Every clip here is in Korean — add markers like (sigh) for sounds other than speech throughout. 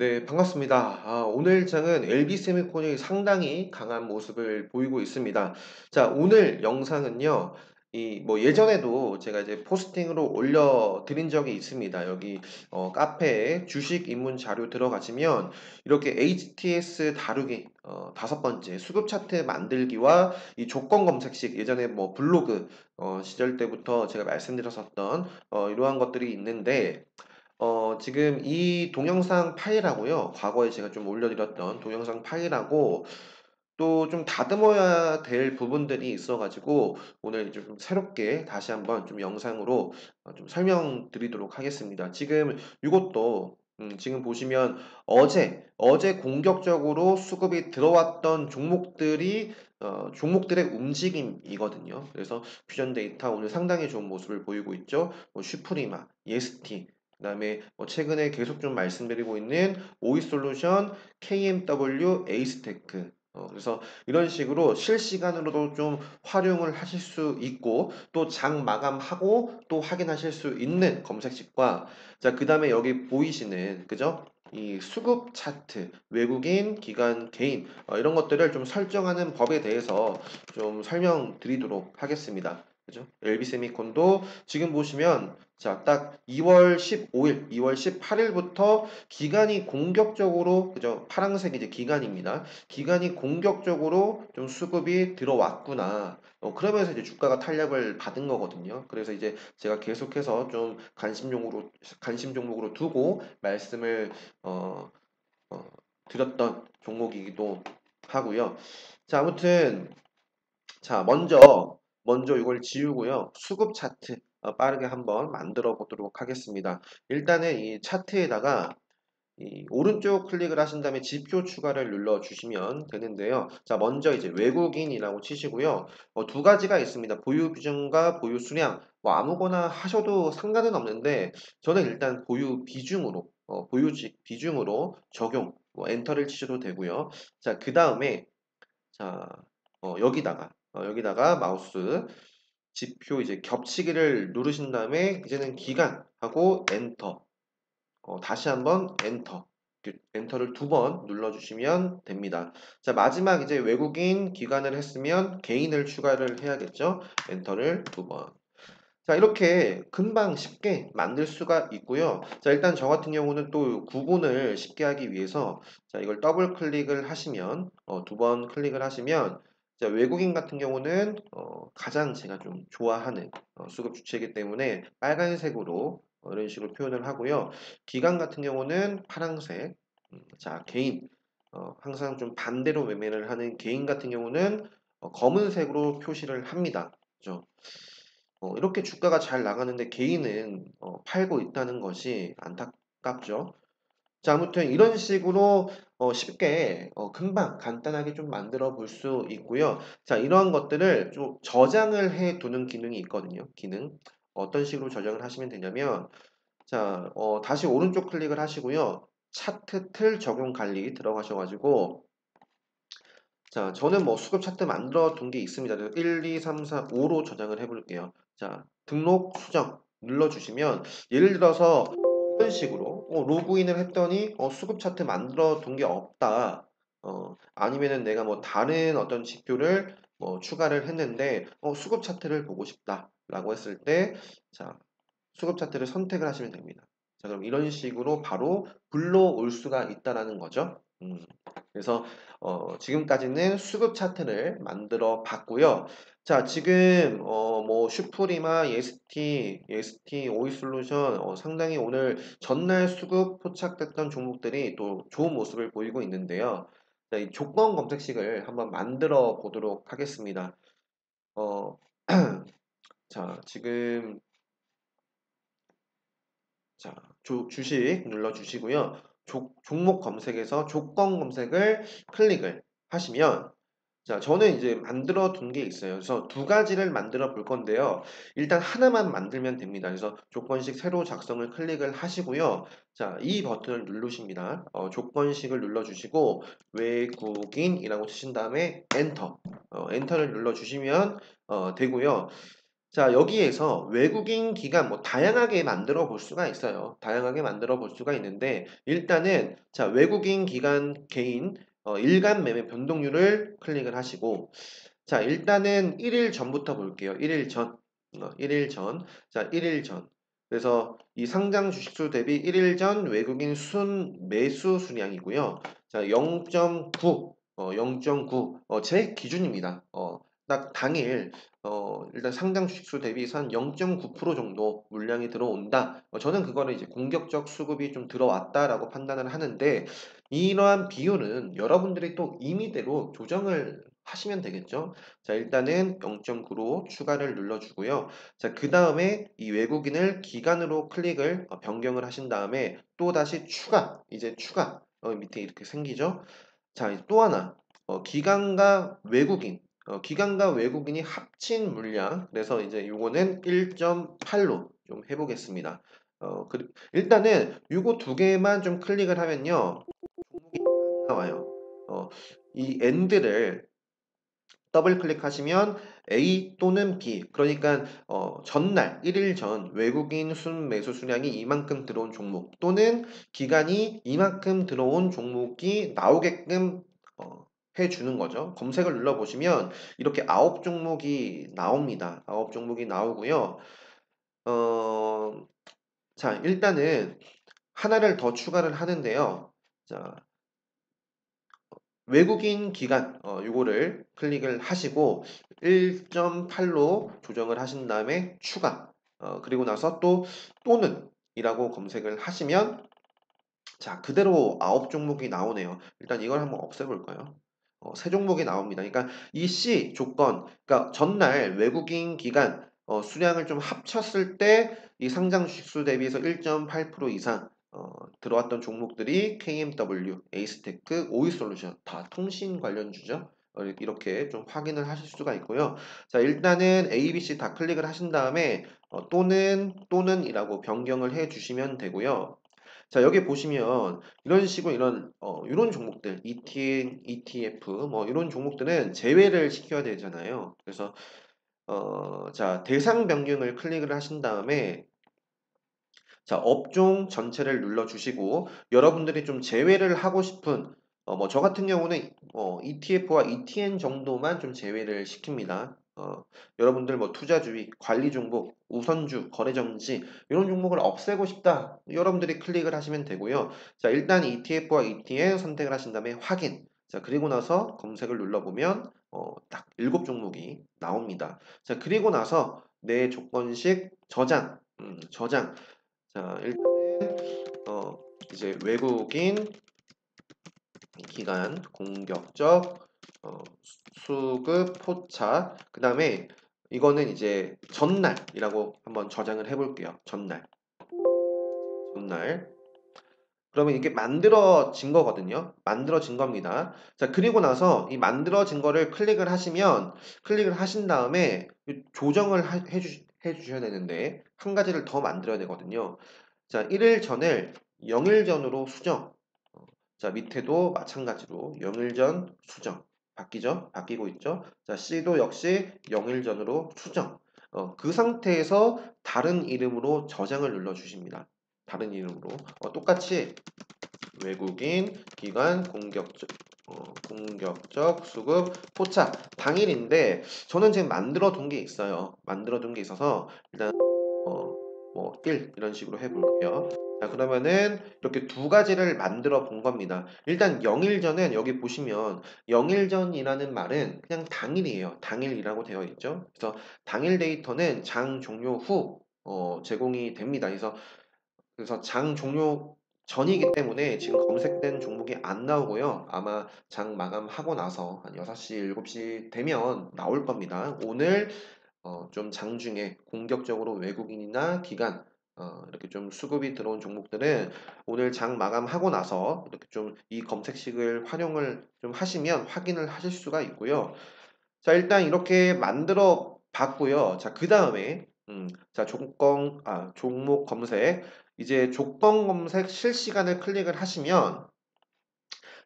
네, 반갑습니다. 아, 오늘 장은 LB 세미콘이 상당히 강한 모습을 보이고 있습니다. 자, 오늘 영상은요, 이, 뭐, 예전에도 제가 이제 포스팅으로 올려 드린 적이 있습니다. 여기, 어, 카페에 주식 입문 자료 들어가시면, 이렇게 HTS 다루기, 어, 다섯 번째, 수급 차트 만들기와 이 조건 검색식, 예전에 뭐, 블로그, 어, 시절 때부터 제가 말씀드렸었던, 어, 이러한 것들이 있는데, 어, 지금 이 동영상 파일하고요. 과거에 제가 좀 올려드렸던 동영상 파일하고 또 좀 다듬어야 될 부분들이 있어가지고 오늘 좀 새롭게 다시 한번 좀 영상으로 어, 좀 설명드리도록 하겠습니다. 지금 이것도 음, 지금 보시면 어제 어제 공격적으로 수급이 들어왔던 종목들이 어, 종목들의 움직임이거든요. 그래서 퓨전 데이터 오늘 상당히 좋은 모습을 보이고 있죠. 뭐 슈프리마, 예스티, 그 다음에 뭐 최근에 계속 좀 말씀드리고 있는 오이솔루션, KMW, 에이스테크 어, 그래서 이런 식으로 실시간으로도 좀 활용을 하실 수 있고 또 장 마감하고 또 확인하실 수 있는 검색식과 자 그 다음에 여기 보이시는 그죠? 이 수급 차트, 외국인, 기관, 개인 어, 이런 것들을 좀 설정하는 법에 대해서 좀 설명드리도록 하겠습니다. 그죠? LB 세미콘도 지금 보시면 자, 딱 2월 15일, 2월 18일부터 기간이 공격적으로 그죠? 파란색 이제 기간입니다. 기간이 공격적으로 좀 수급이 들어왔구나. 어, 그러면서 이제 주가가 탄력을 받은 거거든요. 그래서 이제 제가 계속해서 좀 관심 종목으로 관심 종목으로 두고 말씀을 어, 어, 드렸던 종목이기도 하고요. 자, 아무튼 자, 먼저 먼저 이걸 지우고요. 수급 차트 어, 빠르게 한번 만들어 보도록 하겠습니다. 일단은 이 차트에다가 이 오른쪽 클릭을 하신 다음에 지표 추가를 눌러 주시면 되는데요. 자, 먼저 이제 외국인이라고 치시고요. 어, 두 가지가 있습니다. 보유 비중과 보유 수량. 뭐 아무거나 하셔도 상관은 없는데 저는 일단 보유 비중으로 어, 보유직 비중으로 적용 뭐 엔터를 치셔도 되고요. 자, 그 다음에 자, 어, 여기다가 어, 여기다가 마우스 지표 이제 겹치기를 누르신 다음에 이제는 기간하고 엔터 어, 다시 한번 엔터 엔터를 두 번 눌러주시면 됩니다. 자 마지막 이제 외국인 기간을 했으면 개인을 추가를 해야겠죠. 엔터를 두 번. 자 이렇게 금방 쉽게 만들 수가 있고요. 자 일단 저 같은 경우는 또 구분을 쉽게 하기 위해서 자 이걸 더블 클릭을 하시면 어, 두 번 클릭을 하시면 자, 외국인 같은 경우는 어, 가장 제가 좀 좋아하는 어, 수급 주체이기 때문에 빨간색으로 어, 이런 식으로 표현을 하고요. 기간 같은 경우는 파란색. 음, 자, 개인. 어, 항상 좀 반대로 매매를 하는 개인 같은 경우는 어, 검은색으로 표시를 합니다. 그죠? 어, 이렇게 주가가 잘 나가는데 개인은 어, 팔고 있다는 것이 안타깝죠. 자, 아무튼 이런 식으로 어, 쉽게 어, 금방 간단하게 좀 만들어 볼 수 있고요. 자, 이러한 것들을 좀 저장을 해 두는 기능이 있거든요. 기능. 어떤 식으로 저장을 하시면 되냐면 자, 어, 다시 오른쪽 클릭을 하시고요. 차트 틀 적용 관리 들어가셔 가지고 자, 저는 뭐 수급 차트 만들어 둔 게 있습니다. 1, 2, 3, 4, 5로 저장을 해 볼게요. 자, 등록 수정 눌러 주시면 예를 들어서 이런 식으로 어, 로그인을 했더니 어, 수급 차트 만들어 둔 게 없다. 어, 아니면은 내가 뭐 다른 어떤 지표를 뭐 추가를 했는데 어, 수급 차트를 보고 싶다라고 했을 때 자, 수급 차트를 선택을 하시면 됩니다. 자, 그럼 이런 식으로 바로 불러올 수가 있다라는 거죠. 음, 그래서 어, 지금까지는 수급 차트를 만들어 봤고요. 자, 지금 어, 뭐 슈프리마, 예스티, 예스티, 오이솔루션 어, 상당히 오늘 전날 수급 포착됐던 종목들이 또 좋은 모습을 보이고 있는데요. 자, 이 조건 검색식을 한번 만들어 보도록 하겠습니다. 어, (clears throat) 자, 지금 자, 조, 주식 눌러 주시고요. 조, 종목 검색에서 조건 검색을 클릭을 하시면 자, 저는 이제 만들어 둔 게 있어요. 그래서 두 가지를 만들어 볼 건데요. 일단 하나만 만들면 됩니다. 그래서 조건식 새로 작성을 클릭을 하시고요. 자, 이 버튼을 누르십니다. 어, 조건식을 눌러주시고 외국인이라고 치신 다음에 엔터, 어, 엔터를 눌러주시면 어, 되고요. 자, 여기에서 외국인 기간 뭐 다양하게 만들어 볼 수가 있어요. 다양하게 만들어 볼 수가 있는데 일단은 자, 외국인 기간 개인 어, 일간 매매 변동률을 클릭을 하시고 자, 일단은 1일 전부터 볼게요. 1일 전. 어, 1일 전. 자, 1일 전. 그래서 이 상장 주식수 대비 1일 전 외국인 순 매수 수량이고요. 자, 0.9. 어, 0.9. 어, 제 기준입니다. 어, 딱 당일 어, 일단 상장 주식수 대비해서 한 0.9% 정도 물량이 들어온다. 어, 저는 그거를 이제 공격적 수급이 좀 들어왔다라고 판단을 하는데 이러한 비율은 여러분들이 또 임의대로 조정을 하시면 되겠죠. 자, 일단은 0.9로 추가를 눌러주고요. 자, 그 다음에 이 외국인을 기간으로 클릭을 어, 변경을 하신 다음에 또 다시 추가, 이제 추가 어, 밑에 이렇게 생기죠. 자, 또 하나 어, 기간과 외국인 어, 기간과 외국인이 합친 물량 그래서 이제 요거는 1.8로 좀 해보겠습니다. 어, 그, 일단은 요거 두 개만 좀 클릭을 하면요 종목이 안 나와요. 어, 이 end를 더블 클릭하시면 A 또는 B 그러니까 어, 전날 1일 전 외국인 순 매수 수량이 이만큼 들어온 종목 또는 기간이 이만큼 들어온 종목이 나오게끔 어, 해주는 거죠. 검색을 눌러보시면 이렇게 아홉 종목이 나옵니다. 아홉 종목이 나오고요. 어, 자 일단은 하나를 더 추가를 하는데요. 자 외국인 기간 어, 요거를 클릭을 하시고 1.8로 조정을 하신 다음에 추가 어, 그리고 나서 또 또는 이라고 검색을 하시면 자 그대로 아홉 종목이 나오네요 일단 이걸 한번 없애볼까요 어, 세 종목이 나옵니다 그러니까 이 C 조건 그러니까 전날 외국인 기간 어, 수량을 좀 합쳤을 때 이 상장 주식수 대비해서 1.8% 이상 어, 들어왔던 종목들이 KMW, 에이스테크, 오이솔루션 다 통신 관련주죠. 어, 이렇게 좀 확인을 하실 수가 있고요. 자 일단은 A, B, C 다 클릭을 하신 다음에 어, 또는 또는 이라고 변경을 해 주시면 되고요. 자 여기 보시면 이런 식으로 이런 어, 이런 종목들 ETN, ETF 뭐 이런 종목들은 제외를 시켜야 되잖아요. 그래서 어, 자 대상 변경을 클릭을 하신 다음에 자, 업종 전체를 눌러 주시고 여러분들이 좀 제외를 하고 싶은 어, 뭐 저 같은 경우는 어, ETF와 ETN 정도만 좀 제외를 시킵니다. 어, 여러분들 뭐 투자주의, 관리 종목, 우선주, 거래 정지 이런 종목을 없애고 싶다. 여러분들이 클릭을 하시면 되고요. 자 일단 ETF와 ETN 선택을 하신 다음에 확인. 자 그리고 나서 검색을 눌러보면 어, 딱 7종목이 나옵니다. 자 그리고 나서 내 조건식 저장, 음, 저장. 자, 일단은 어, 이제 외국인 기간 공격적 어, 수급 포차 그 다음에 이거는 이제 전날이라고 한번 저장을 해볼게요. 전날 전날 그러면 이게 만들어진 거거든요. 만들어진 겁니다. 자, 그리고 나서 이 만들어진 거를 클릭을 하시면 클릭을 하신 다음에 조정을 해주, 해주셔야 되는데 한 가지를 더 만들어야 되거든요. 자, 1일 전을 0일 전으로 수정. 어, 자, 밑에도 마찬가지로 0일 전 수정. 바뀌죠? 바뀌고 있죠? 자, C도 역시 0일 전으로 수정. 어, 그 상태에서 다른 이름으로 저장을 눌러주십니다. 다른 이름으로. 어, 똑같이 외국인 기관 공격적 어, 공격적 수급 포착 당일인데 저는 지금 만들어 둔 게 있어요. 만들어 둔 게 있어서 일단 어, 뭐1 이런 식으로 해볼게요. 자 그러면은 이렇게 두 가지를 만들어 본 겁니다. 일단 0일 전은 여기 보시면 0일 전이라는 말은 그냥 당일이에요. 당일이라고 되어 있죠. 그래서 당일 데이터는 장 종료 후 어, 제공이 됩니다. 그래서 그래서 장 종료 전이기 때문에 지금 검색된 종목이 안 나오고요. 아마 장 마감하고 나서 한 6시, 7시 되면 나올 겁니다. 오늘 어, 좀 장중에 공격적으로 외국인이나 기관 어, 이렇게 좀 수급이 들어온 종목들은 오늘 장 마감하고 나서 이렇게 좀 이 검색식을 활용을 좀 하시면 확인을 하실 수가 있고요. 자, 일단 이렇게 만들어 봤고요. 자, 그 다음에 음, 자, 조건, 아, 종목 검색 이제 조건 검색 실시간을 클릭을 하시면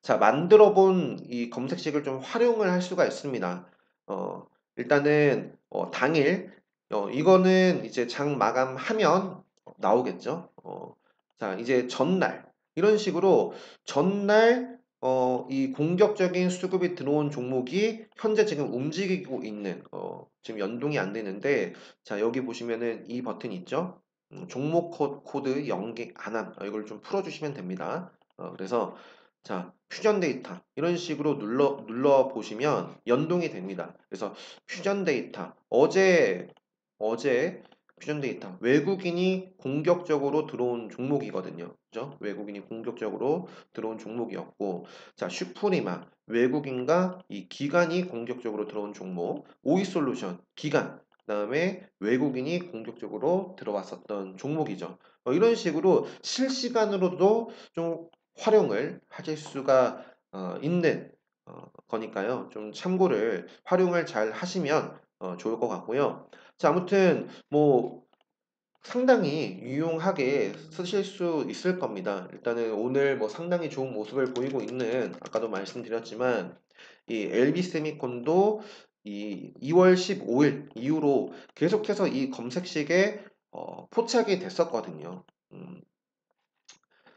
자 만들어 본 이 검색식을 좀 활용을 할 수가 있습니다. 어, 일단은 어, 당일 어, 이거는 이제 장 마감하면 나오겠죠. 어, 자, 이제 전날. 이런 식으로 전날 어, 이 공격적인 수급이 들어온 종목이 현재 지금 움직이고 있는 어, 지금 연동이 안 되는데 자 여기 보시면은 이 버튼 있죠? 음, 종목 코드 연계 안함. 어, 이걸 좀 풀어주시면 됩니다. 어, 그래서 자 퓨전 데이터. 이런 식으로 눌러 눌러 보시면 연동이 됩니다. 그래서 퓨전 데이터. 어제 어제 퓨전 데이터. 외국인이 공격적으로 들어온 종목이거든요. 그죠? 외국인이 공격적으로 들어온 종목이었고. 자 슈프리마. 외국인과 이 기관이 공격적으로 들어온 종목. 오이솔루션 기관. 그 다음에 외국인이 공격적으로 들어왔었던 종목이죠. 어, 이런 식으로 실시간으로도 좀 활용을 하실 수가 어, 있는 어, 거니까요. 좀 참고를 활용을 잘 하시면 어, 좋을 것 같고요. 자, 아무튼 뭐 상당히 유용하게 쓰실 수 있을 겁니다. 일단은 오늘 뭐 상당히 좋은 모습을 보이고 있는 아까도 말씀드렸지만 이 LB 세미콘도 이 2월 15일 이후로 계속해서 이 검색식에 어, 포착이 됐었거든요. 음.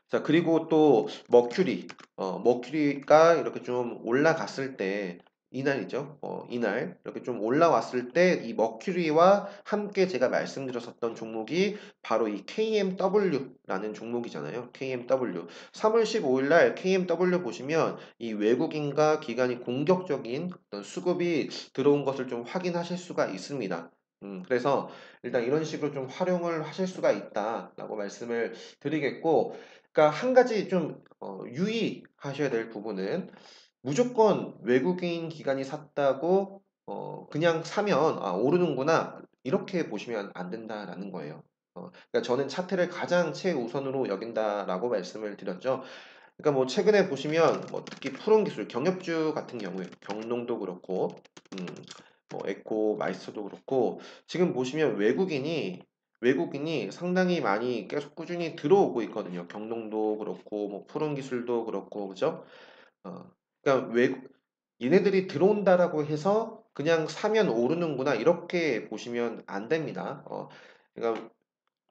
자 그리고 또 머큐리 어, 머큐리가 이렇게 좀 올라갔을 때 이날이죠. 어, 이날 이렇게 좀 올라왔을 때 이 머큐리와 함께 제가 말씀드렸었던 종목이 바로 이 KMW라는 종목이잖아요. KMW. 3월 15일 날 KMW 보시면 이 외국인과 기관이 공격적인 어떤 수급이 들어온 것을 좀 확인하실 수가 있습니다. 음, 그래서 일단 이런 식으로 좀 활용을 하실 수가 있다라고 말씀을 드리겠고, 그러니까 한 가지 좀 어, 유의하셔야 될 부분은 무조건 외국인 기관이 샀다고 어, 그냥 사면 아, 오르는구나 이렇게 보시면 안 된다라는 거예요. 어, 그러니까 저는 차트를 가장 최우선으로 여긴다라고 말씀을 드렸죠. 그러니까 뭐 최근에 보시면 뭐 특히 푸른 기술 경협주 같은 경우에 경농도 그렇고 음, 뭐 에코 마이스터도 그렇고 지금 보시면 외국인이 외국인이 상당히 많이 계속 꾸준히 들어오고 있거든요. 경농도 그렇고 뭐 푸른 기술도 그렇고 그죠? 어, 그러니까 외국 얘네들이 들어온다라고 해서 그냥 사면 오르는구나 이렇게 보시면 안 됩니다. 어, 그러니까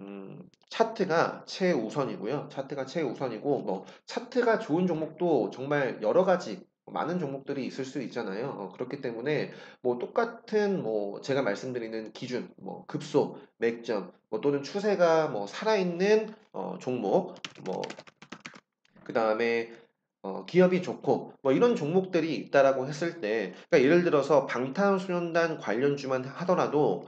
음, 차트가 최우선이고요. 차트가 최우선이고 뭐 차트가 좋은 종목도 정말 여러 가지 많은 종목들이 있을 수 있잖아요. 어, 그렇기 때문에 뭐 똑같은 뭐 제가 말씀드리는 기준, 뭐 급소, 맥점, 뭐 또는 추세가 뭐 살아있는 어, 종목, 뭐 그 다음에 어, 기업이 좋고 뭐 이런 종목들이 있다라고 했을 때 그러니까 예를 들어서 방탄소년단 관련주만 하더라도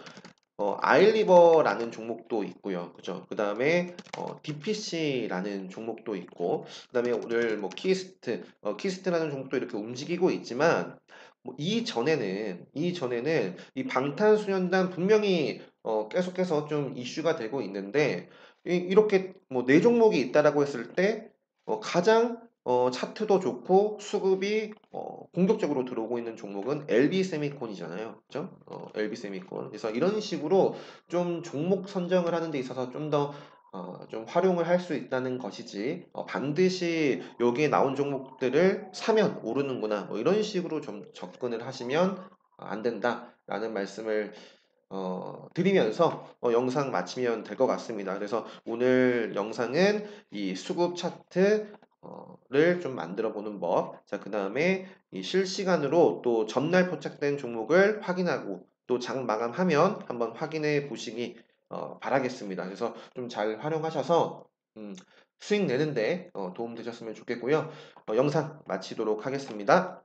어, 아일리버라는 종목도 있고요. 그죠? 그 다음에 어, DPC라는 종목도 있고 그 다음에 오늘 뭐 키스트 어, 키스트라는 종목도 이렇게 움직이고 있지만 뭐 이전에는 이전에는 이 방탄소년단 분명히 어, 계속해서 좀 이슈가 되고 있는데 이, 이렇게 뭐 네 종목이 있다라고 했을 때 어, 가장 어, 차트도 좋고 수급이 어, 공격적으로 들어오고 있는 종목은 LB 세미콘이잖아요. 그죠? 어, LB 세미콘. 그래서 이런 식으로 좀 종목 선정을 하는 데 있어서 좀더 어, 좀 활용을 할 수 있다는 것이지 어, 반드시 여기에 나온 종목들을 사면 오르는구나 뭐 이런 식으로 좀 접근을 하시면 안 된다라는 말씀을 어, 드리면서 어, 영상 마치면 될 것 같습니다. 그래서 오늘 영상은 이 수급 차트 를 좀 만들어 보는 법. 자, 그 다음에 이 실시간으로 또 전날 포착된 종목을 확인하고 또 장 마감하면 한번 확인해 보시기 어, 바라겠습니다. 그래서 좀 잘 활용하셔서 음, 수익 내는데 어, 도움 되셨으면 좋겠고요. 어, 영상 마치도록 하겠습니다.